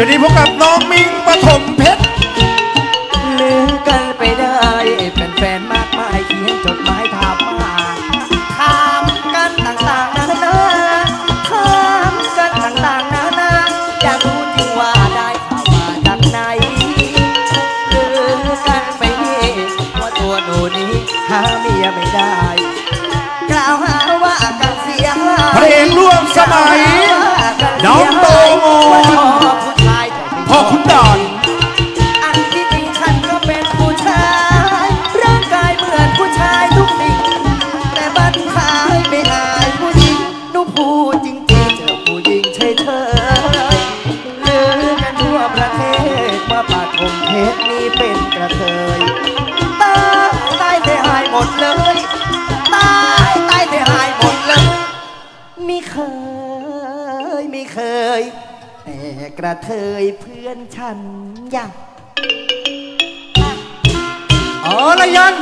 ช่วงนี้พบกับน้องมิงปฐมเพชรลืมกันไปได้เป็นแฟนๆมากมายเขียนจดหมายถามมาถามกันต่างๆนานาถามกันต่างๆนานาอยากรู้จริงว่าได้ข่าวมาจากไหนลืมกันไปนี่ว่าตัวหนูนี้หาเมียไม่ได้ กล่าวหาว่ากันเสียหายเพลงร่วมสมัย ว่าปากคงเพชรนี่เป็นกระเทยตายตายเสียหายหมดเลยตายตายเสียหายหมดเลยไม่เคยไม่เคย แต่กระเทยเพื่อนฉันยังอ๋อระยัน